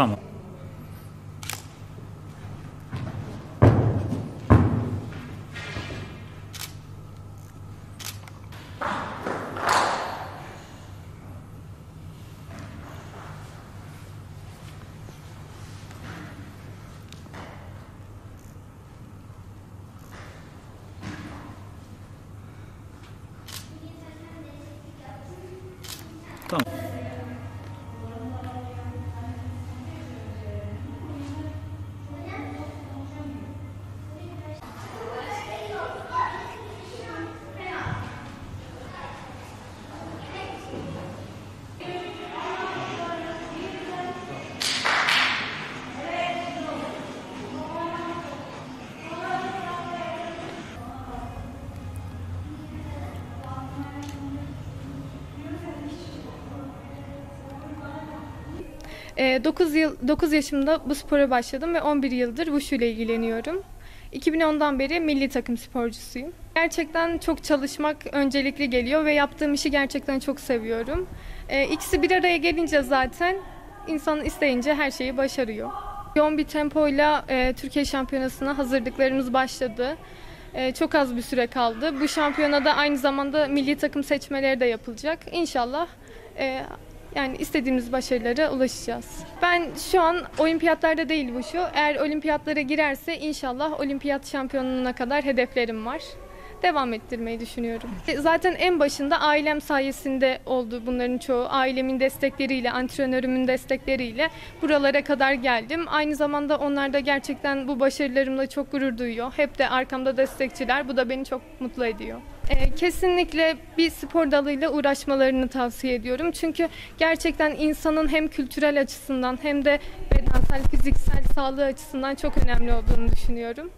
方もったの。Ee, 9 yıl 9 yaşımda bu spora başladım ve 11 yıldır wushu ile ilgileniyorum. 2010'dan beri milli takım sporcusuyum. Gerçekten çok çalışmak öncelikli geliyor ve yaptığım işi gerçekten çok seviyorum. Ee, ikisi bir araya gelince zaten insan isteyince her şeyi başarıyor. Yoğun bir tempoyla e, Türkiye Şampiyonası'na hazırlıklarımız başladı. E, çok az bir süre kaldı. Bu şampiyonada aynı zamanda milli takım seçmeleri de yapılacak. İnşallah e, yani istediğimiz başarılara ulaşacağız. Ben şu an olimpiyatlarda değil bu şu. Eğer olimpiyatlara girerse inşallah olimpiyat şampiyonluğuna kadar hedeflerim var. Devam ettirmeyi düşünüyorum. E, Zaten en başında ailem sayesinde oldu bunların çoğu. Ailemin destekleriyle, antrenörümün destekleriyle buralara kadar geldim. Aynı zamanda onlar da gerçekten bu başarılarımla çok gurur duyuyor. Hep de arkamda destekçiler. Bu da beni çok mutlu ediyor. E, Kesinlikle bir spor dalıyla uğraşmalarını tavsiye ediyorum. Çünkü gerçekten insanın hem kültürel açısından hem de bedensel, fiziksel sağlığı açısından çok önemli olduğunu düşünüyorum.